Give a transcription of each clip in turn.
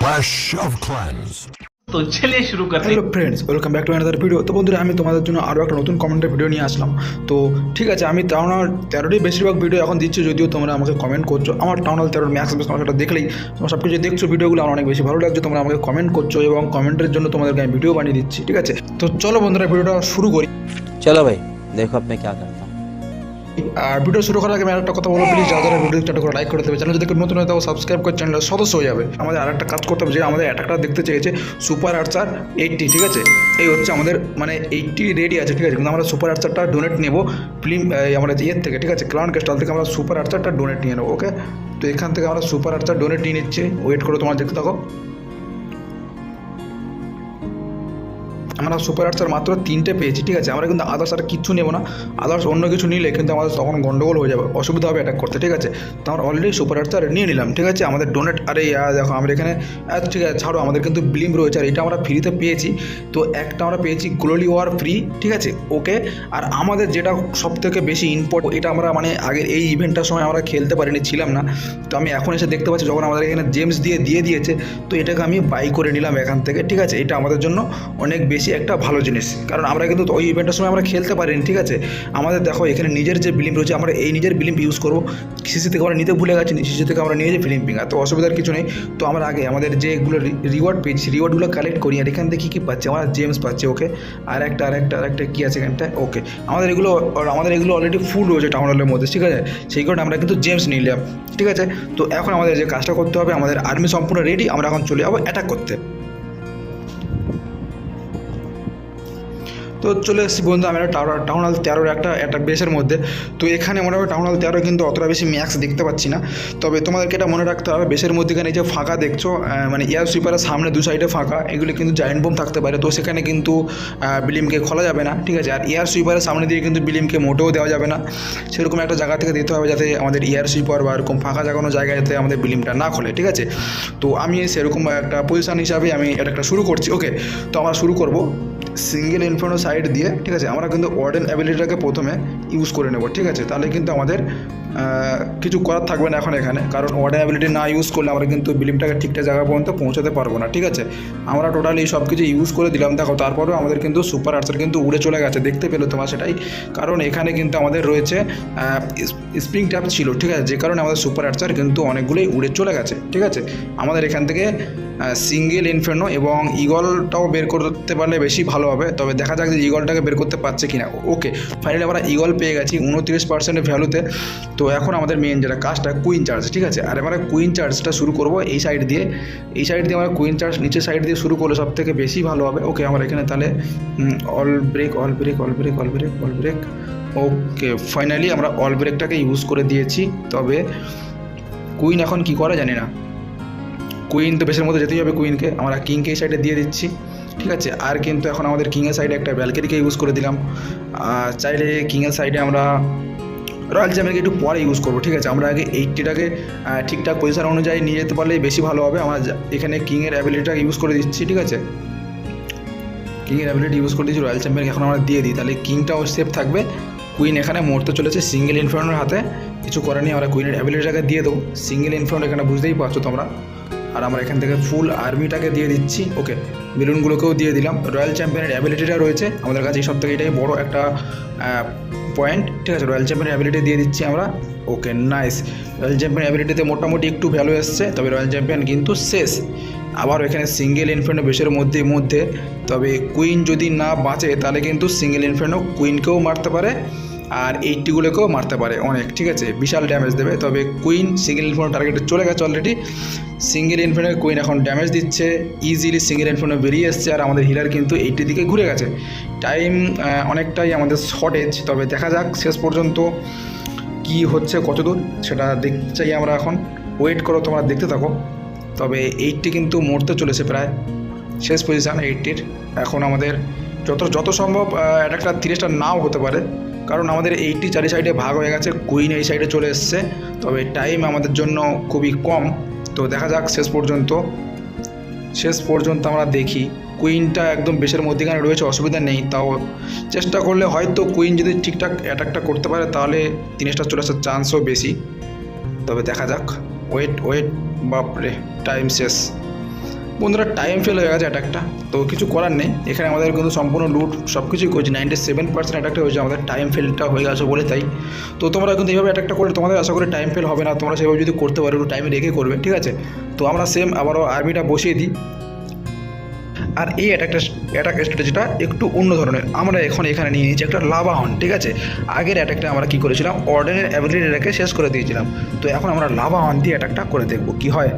Fresh of Clans. তো চলিয়ে শুরু করতে hello friends welcome back to another video তো বন্ধুরা আমি তোমাদের জন্য আরও একটা নতুন কমেন্টের ভিডিও নিয়ে আসলাম। তো ঠিক আছে আমি টাউনার তেরোরই বেশিরভাগ ভিডিও এখন দিচ্ছি যদিও তোমরা আমাকে কমেন্ট করছ। আমার টাউনাল তেরোর ম্যাক্স বেশ সেটা দেখলেই তোমার সব কিছু দেখছ ভিডিওগুলো আমার অনেক বেশি ভালো লাগছে তোমরা আমাকে কমেন্ট করছ এবং কমেন্টের জন্য তোমাদেরকে আমি ভিডিও বানিয়ে দিচ্ছি ঠিক আছে? তো চলো বন্ধুরা ভিডিওটা শুরু করি। চলো ভাই দেখো আপনি কে করতে আর ভিডিও শুরু করার আগে আমি একটা কথা বলব প্লিজ যারা যারা ভিডিও একটা করে লাইক করে দেবে চ্যানেল যদি নতুন হয় তাও সাবস্ক্রাইব করে চ্যানেলের সদস্য হয়ে যাবে। আমাদের আর একটা কাজ করতে হবে যে আমাদের অ্যাটাকটা দেখতে চেয়েছে সুপার আর্চার এইটটি ঠিক আছে? এই হচ্ছে আমাদের মানে এইটটি রেডি আছে, ঠিক আছে? কিন্তু আমরা সুপার আর্চারটা ডোনেট নেব ফিল্ম আমরা ইয়ের থেকে, ঠিক আছে? ক্লাউন ক্যাস্টাল থেকে আমরা সুপার আর্চারটা ডোনেট নিয়ে নেব ওকে তো এখান থেকে আমরা সুপার আর্চার ডোনেট নিয়ে নিচ্ছি। ওয়েট করে, তোমার দেখতে থাকো। আমরা সুপার আর্টসের মাত্র তিনটে পেয়েছি, ঠিক আছে? আমরা কিন্তু আদার্স আর কিচ্ছু নেব না। আদার্স অন্য কিছু নিলে কিন্তু আমাদের তখন গন্ডগোল হয়ে যাবে, অসুবিধা হবে অ্যাটাক করতে, ঠিক আছে? তো আমরা অলরেডি সুপার আর্টসার নিয়ে নিলাম, ঠিক আছে? আমাদের ডোনেট আরে দেখো আমরা এখানে ঠিক আছে, ছাড়ো, আমাদের কিন্তু বিলিম রয়েছে, আর এটা আমরা ফ্রিতে পেয়েছি। তো একটা আমরা পেয়েছি গ্লোলি ওয়ার ফ্রি ঠিক আছে? ওকে আর আমাদের যেটা সব থেকে বেশি ইম্পর্টেন্ট এটা আমরা মানে আগের এই ইভেন্টটার সময় আমরা খেলতে পারিনি, ছিলাম না। তো আমি এখন এসে দেখতে পাচ্ছি, যখন আমাদের এখানে জেমস দিয়ে দিয়ে দিয়েছে, তো এটাকে আমি বাই করে নিলাম এখান থেকে, ঠিক আছে? এটা আমাদের জন্য অনেক বেশি একটা ভালো জিনিস। কারণ আমরা কিন্তু ওই ইভেন্টের সময় আমরা খেলতে পারিনি, ঠিক আছে? আমাদের দেখো, এখানে নিজের যে বিলিম রয়েছে, আমরা এই নিজের বিলিম ইউজ করব। সিসি থেকে আমরা নিতে ভুলে গেছি সিসি থেকে আমরা নিয়ে যাই ফিলিম পিঙ্গার তো অসুবিধার কিছু নেই। তো আমরা আগে আমাদের যেগুলো রিওয়ার্ড পেয়েছি রিওয়ার্ডগুলো কালেক্ট করি, আর এখান থেকে কী পাচ্ছি? আমরা জেমস পাচ্ছি ওকে আর একটা আর একটা আর একটা কী আছে এখানটায়? ওকে আমাদের এগুলো আমাদের এগুলো অলরেডি ফুল রয়েছে টাউন হলের মধ্যে, ঠিক আছে? সেই কারণে আমরা কিন্তু জেমস নিলাম, ঠিক আছে? তো এখন আমাদের যে কাজটা করতে হবে, আমাদের আর্মি সম্পূর্ণ রেডি আমরা এখন চলে যাব অ্যাটাক করতে। তো চলে এসেছি বন্ধু, আমি একটা টাউন হল তেরোর একটা একটা বেসের মধ্যে। তো এখানে মনে মোটামুটি টাউন হল তেরো কিন্তু অতটা বেশি ম্যাক্স দেখতে পাচ্ছি না। তবে তোমাদেরকে এটা মনে রাখতে হবে বেসের মধ্যেখানে যে ফাঁকা দেখছ মানে এয়ার সুইপারের সামনে দু সাইডে ফাঁকা, এগুলি কিন্তু জায়েন্ট বোম থাকতে পারে। তো সেখানে কিন্তু বিলিমকে খোলা যাবে না, ঠিক আছে? আর এয়ার সুইপারের সামনে দিয়ে কিন্তু বিলিমকে মোটেও দেওয়া যাবে না। সেরকম একটা জায়গা থেকে দিতে হবে যাতে আমাদের এয়ার সুইপার বা এরকম ফাঁকা জাগানো জায়গায় যাতে আমাদের বিলিমটা না খোলে, ঠিক আছে? তো আমি সেরকম একটা পজিশন হিসাবে আমি এটা একটা শুরু করছি। ওকে তো আমরা শুরু করব। সিঙ্গেল ইনফার্নো সাইড দিয়ে, ঠিক আছে, আমরা কিন্তু ওয়ার্ডেন অ্যাবিলিটিটাকে প্রথমে ইউজ করে নেব, ঠিক আছে? তাহলে কিন্তু আমাদের কিছু করার থাকবে না এখন এখানে। কারণ ওয়ার্ডেন অ্যাবিলিটি না ইউজ করলে আমরা কিন্তু বিলিমটাকে ঠিকঠাক জায়গা পর্যন্ত পৌঁছাতে পারব না, ঠিক আছে? আমরা টোটালি সব কিছু ইউজ করে দিলাম। দেখো, তারপরেও আমাদের কিন্তু সুপার আর্টসের কিন্তু উড়ে চলে গেছে, দেখতে পেল তোমার সেটাই। কারণ এখানে কিন্তু আমাদের রয়েছে স্প্রিং ট্যাপ ছিল, ঠিক আছে? যে কারণে আমাদের সুপার আর্চার কিন্তু অনেকগুলোই উড়ে চলে গেছে, ঠিক আছে? আমাদের এখান থেকে সিঙ্গেল ইনফের্নো এবং ইগলটাও বের করতে পারলে বেশি ভালো হবে। তবে দেখা যাক যে ইগলটাকে বের করতে পারছে কিনা। ওকে ফাইনালি আমরা ইগল পেয়ে গেছি উনত্রিশ পার্সেন্টের ভ্যালুতে তো। এখন আমাদের মেন যেটা কাজটা কুইন চার্জ ঠিক আছে? আর আমরা কুইন চার্জটা শুরু করব এই সাইড দিয়ে। এই সাইড দিয়ে আমরা কুইন চার্জ নিচের সাইড দিয়ে শুরু করলে সব থেকে বেশি ভালো হবে। ওকে, আমার এখানে তাহলে all break all break all break all break all break okay finally আমরা অল ব্রেকটাকে ইউজ করে দিয়েছি। তবে কুইন এখন কি করে জানি না। কুইন তো বেশের মধ্যে যেতেই হবে কুইনকে আমরা কিংকে এই সাইডে দিয়ে দিচ্ছি। ঠিক আছে? আর কিন্তু এখন আমাদের কিংয়ের সাইডে একটা ব্যালকারিকে ইউজ করে দিলাম। চাইলে কিংয়ের সাইডে আমরা রয়্যাল চ্যাম্পিয়নকে একটু পরে ইউজ করব। ঠিক আছে? আমরা আগে এইটটিটাকে ঠিকঠাক পজিশন অনুযায়ী নিয়ে যেতে পারলেই বেশি ভালো হবে। আমরা এখানে কিংয়ের অ্যাবিলিটিটা ইউজ করে দিচ্ছি। ঠিক আছে? কিংয়ের অ্যাবিলিটি ইউজ করে দিচ্ছি রয়্যাল চ্যাম্পিয়নকে এখন আমরা দিয়ে দিই। তাহলে কিংটাও সেফ থাকবে। কুইন এখানে মরতে চলেছে সিঙ্গেল ইনফ্রন্টের হাতে। কিছু করার নেই। আমরা কুইনের অ্যাবিলিটিটাকে দিয়ে দেবো। সিঙ্গেল ইনফ্রন্ট এখানে বুঝতেই পারছ তোমরা। আর আমরা এখান থেকে ফুল আর্মিটাকে দিয়ে দিচ্ছি। ওকে বেলুনগুলোকেও দিয়ে দিলাম। রয়্যাল চ্যাম্পিয়নের অ্যাবিলিটিটা রয়েছে। আমাদের কাছে এই সব থেকে এটাই বড় একটা পয়েন্ট ঠিক আছে রয়্যাল চ্যাম্পিয়নের অ্যাবিলিটি দিয়ে দিচ্ছি আমরা। ওকে নাইস রয়্যাল চ্যাম্পিয়ন অ্যাবিলিটিতে মোটামুটি একটু ভ্যালু এসছে, তবে রয়্যাল চ্যাম্পিয়ন কিন্তু শেষ। আবার এখানে সিঙ্গেল ইনফ্রেন্ডো বেশের মধ্যে মধ্যে। তবে কুইন যদি না বাঁচে, তাহলে কিন্তু সিঙ্গেল ইনফ্রেন্ডো কুইনকেও মারতে পারে। আর এইটটিগুলোকেও মারতে পারে অনেক, ঠিক আছে? বিশাল ড্যামেজ দেবে। তবে কুইন সিঙ্গেল ইনফ্রেন্ডো টার্গেটে চলে গেছে অলরেডি সিঙ্গেল ইনফ্রেন্ডের কুইন এখন ড্যামেজ দিচ্ছে। ইজিলি সিঙ্গেল ইনফ্রেন্ডো বেরিয়ে এসছে আর আমাদের হিলার কিন্তু এইটির দিকে ঘুরে গেছে। টাইম অনেকটাই আমাদের শর্টেজ তবে দেখা যাক শেষ পর্যন্ত কি হচ্ছে কত দূর সেটা দেখতে চাই আমরা এখন। ওয়েট করো, তোমরা দেখতে থাকো। তবে এইটটি কিন্তু মরতে চলেছে প্রায়। শেষ পজিশান এইটটির এখন আমাদের যত যত সম্ভব একটা তিরিশটা নাও হতে পারে। কারণ আমাদের এইটটি চারি সাইডে ভাগ হয়ে গেছে কুইন এই সাইডে চলে এসছে। তবে টাইম আমাদের জন্য খুবই কম। তো দেখা যাক শেষ পর্যন্ত। শেষ পর্যন্ত আমরা দেখি। কুইনটা একদম বেশের মধ্যেখানে রয়েছে, অসুবিধা নেই। তাও চেষ্টা করলে হয়তো কুইন যদি ঠিকঠাক অ্যাটাকটা করতে পারে, তাহলে তিরিশটা চলে আসার চান্সও বেশি। তবে দেখা যাক। ওয়েট ওয়েট বাপরে টাইম শেষ। বন্ধুরা টাইম ফেল হয়ে গেছে অ্যাটাকটা তো কিছু করার নেই। এখানে আমাদের কিন্তু সম্পূর্ণ লুট সব কিছুই করছি। নাইনটি সেভেন পার্সেন্ট অ্যাটাকটা হয়েছে। আমাদের টাইম ফেলটা হয়ে গেছে বলে তাই। তো তোমরা কিন্তু এইভাবে অ্যাটাকটা করলে তোমাদের আশা করি টাইম ফেল হবে না। তোমরা সেভাবে যদি করতে পারো, একটু টাইমে রেখে করবে, ঠিক আছে? তো আমরা সেম আবারও আর্মিটা বসিয়ে দিই। আর এই অ্যাটাকটা অ্যাটাক স্ট্র্যাটেজিটা একটু অন্য ধরনের। আমরা এখন এখানে নিয়ে নিয়েছি একটা লাভা হন ঠিক আছে? আগের অ্যাটাকটা আমরা কী করেছিলাম? অর্ডিনের অ্যাবিলিটিটাকে শেষ করে দিয়েছিলাম। তো এখন আমরা লাভা হন দিয়ে অ্যাটাকটা করে দেখব, কী হয়?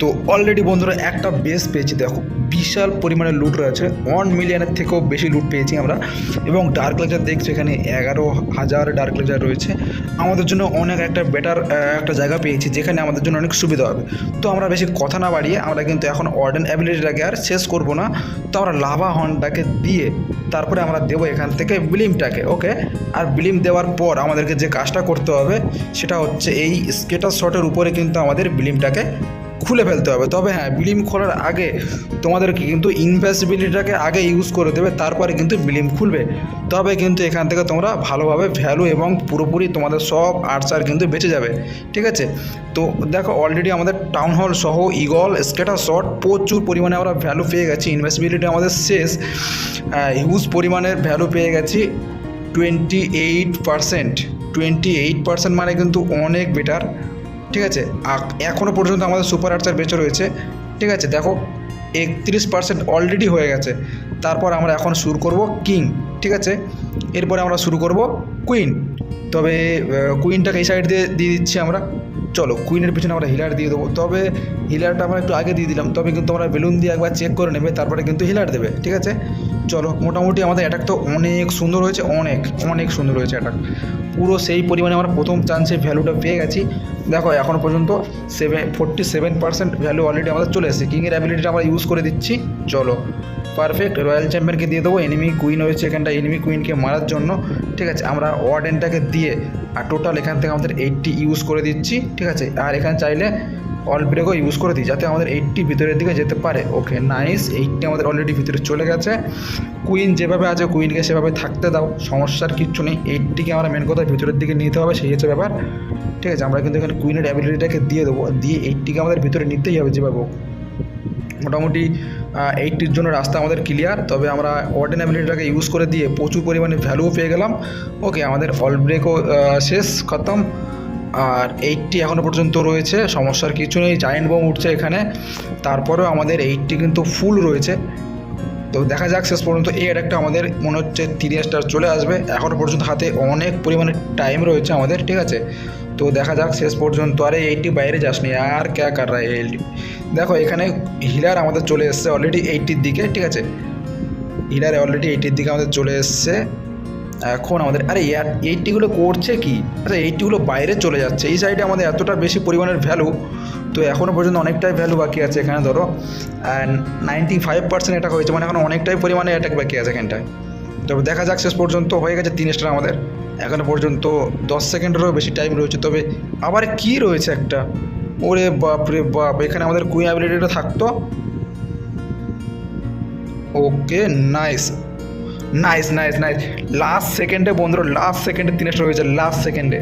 তো অলরেডি বন্ধুরা একটা বেস পেয়েছি, দেখো। বিশাল পরিমাণে লুট রয়েছে। ওয়ান মিলিয়নের থেকেও বেশি লুট পেয়েছি আমরা। এবং ডার্ক লেজার দেখছি এখানে এগারো হাজার ডার্ক লেজার রয়েছে। আমাদের জন্য অনেক একটা বেটার একটা জায়গা পেয়েছি, যেখানে আমাদের জন্য অনেক সুবিধা হবে। তো আমরা বেশি কথা না বাড়িয়ে আমরা কিন্তু এখন অর্ডেন অ্যাবিলিটিটাকে আর শেষ করব না। তো আমরা লাভা হর্নটাকে দিয়ে তারপরে আমরা দেবো এখান থেকে বিলিমটাকে ওকে আর বিলিম দেওয়ার পর আমাদেরকে যে কাজটা করতে হবে, সেটা হচ্ছে এই স্কেটার শটের উপরে কিন্তু আমাদের বিলিমটাকে খুলে ফেলতে হবে। তবে হ্যাঁ বিলিম খোলার আগে তোমাদেরকে কিন্তু ইনভেস্টিবিলিটিটাকে আগে ইউজ করে দেবে, তারপরে কিন্তু বিলিম খুলবে। তবে কিন্তু এখান থেকে তোমরা ভালোভাবে ভ্যালু এবং পুরোপুরি তোমাদের সব আর্চার কিন্তু বেঁচে যাবে। ঠিক আছে? তো দেখো অলরেডি আমাদের টাউন হল সহ ইগল স্কেটার শট প্রচুর পরিমাণে আমরা ভ্যালু পেয়ে গেছি। ইনভেস্টিবিলিটি আমাদের শেষ। হিউজ পরিমাণের ভ্যালু পেয়ে গেছি। Twenty eight percent twenty eight percent মানে কিন্তু অনেক বেটার ঠিক আছে? এখনও পর্যন্ত আমাদের সুপার আর্চার বেঁচে রয়েছে। ঠিক আছে? দেখো, একত্রিশ পার্সেন্ট অলরেডি হয়ে গেছে। তারপর আমরা এখন শুরু করব কিং ঠিক আছে? এরপরে আমরা শুরু করব কুইন তবে কুইনটাকে এই সাইড দিয়ে দিয়ে দিচ্ছি আমরা। চলো কুইনের পিছনে আমরা হিলার দিয়ে দেবো। তবে হিলারটা আমরা একটু আগে দিয়ে দিলাম। তবে কিন্তু আমরা বেলুন দিয়ে একবার চেক করে নেবে, তারপরে কিন্তু হিলার দেবে, ঠিক আছে? চলো, মোটামুটি আমাদের অ্যাটাক তো অনেক সুন্দর হয়েছে, অনেক অনেক সুন্দর হয়েছে অ্যাটাক পুরো সেই পরিমাণে আমরা প্রথম চান্সে ভ্যালুটা পেয়ে গেছি। দেখো, এখন পর্যন্ত seven forty seven percent value already আমাদের চলে এসেছে। কিংয়ের অ্যাবিলিটিটা আমরা ইউজ করে দিচ্ছি। চলো পারফেক্ট রয়্যাল চ্যাম্পিয়নকে দিয়ে দেবো। এনিমি কুইন হয়েছে এখানটা এনিমি কুইনকে মারার জন্য, ঠিক আছে? আমরা ওয়ার্ডেনটাকে দিয়ে, আর টোটাল এখান থেকে আমাদের এইটটি ইউজ করে দিচ্ছি, ঠিক আছে? আর এখানে চাইলে অল ব্রেকও ইউজ করে দিই যাতে আমাদের এইটটি ভিতরের দিকে যেতে পারে। ওকে নাইস এইটটি আমাদের অলরেডি ভিতরে চলে গেছে। কুইন যেভাবে আছে কুইনকে সেভাবে থাকতে দাও, সমস্যার কিচ্ছু নেই। এইটটিকে আমরা মেন কথা ভিতরের দিকে নিতে হবে, সেই হচ্ছে ব্যাপার। ঠিক আছে, আমরা কিন্তু এখানে কুইনের অ্যাবিলিটিটাকে দিয়ে দেবো। দিয়ে এইটটিকে আমাদের ভিতরে নিতেই হবে যেভাবে। মোটামুটি এইটটির জন্য রাস্তা আমাদের ক্লিয়ার তবে আমরা ওয়ার্ডেন অ্যাবিলিটিটাকে ইউজ করে দিয়ে প্রচুর পরিমাণে ভ্যালুও পেয়ে গেলাম। ওকে আমাদের অল ব্রেকও শেষ, খতম। আর এইটটি এখনও পর্যন্ত রয়েছে, সমস্যার কিছু নেই জায়েন্ট বোম উঠছে এখানে। তারপরেও আমাদের এইটটি কিন্তু ফুল রয়েছে। তো দেখা যাক, শেষ পর্যন্ত এই অ্যাটাকটা আমাদের মনে হচ্ছে তিরিশ স্টার চলে আসবে। এখনও পর্যন্ত হাতে অনেক পরিমাণে টাইম রয়েছে আমাদের, ঠিক আছে? তো দেখা যাক, শেষ পর্যন্ত আরে এইটটি বাইরে যাসনি, আর ক্যা কার রা এইটটি দেখো, এখানে হিলার আমাদের চলে এসছে অলরেডি এইটটির দিকে, ঠিক আছে? হিলার অলরেডি এইটটির দিকে আমাদের চলে এসছে। এখন আমাদের, আরে এইটটিগুলো করছে কি? আচ্ছা এইটটিগুলো বাইরে চলে যাচ্ছে। এই সাইডে আমাদের এতটা বেশি পরিমাণের ভ্যালু তো এখনও পর্যন্ত অনেকটাই ভ্যালু বাকি আছে এখানে, ধরো। নাইনটি ফাইভ পার্সেন্ট অ্যাটাক হয়েছে মানে এখন অনেকটাই পরিমাণে অ্যাটাক বাকি আছে এখানটায়। তবে দেখা যাক, শেষ পর্যন্ত হয়ে গেছে তিন স্টার আমাদের। এখনও পর্যন্ত দশ সেকেন্ডেরও বেশি টাইম রয়েছে, তবে আবার কি রয়েছে একটা? ওরে বাপ রে বাপ, এখানে আমাদের কুইন অ্যাবিলিটিটা থাকতো। Okay nice nice nice nice last সেকেন্ডে বন্ধুরা লাস্ট সেকেন্ডে তিন স্টার হয়েছে লাস্ট সেকেন্ডে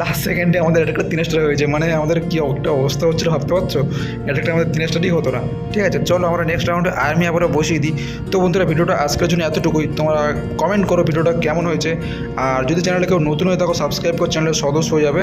লাস্ট সেকেন্ডে আমাদের এটা একটা স্টার হয়েছে মানে আমাদের কি একটা অবস্থা হচ্ছিল ভাবতে পারছ? এটা একটা আমাদের তিন স্টারই হতো না। ঠিক আছে, চলো আমরা নেক্সট রাউন্ডে আর্মি আবার বসিয়ে দিই। তো বন্ধুরা, ভিডিওটা আজকের জন্য এতটুকুই। তোমরা কমেন্ট করো ভিডিওটা কেমন হয়েছে। আর যদি চ্যানেলে কেউ নতুন হয়ে থাকো সাবস্ক্রাইব করে চ্যানেলের সদস্য হয়ে যাবে।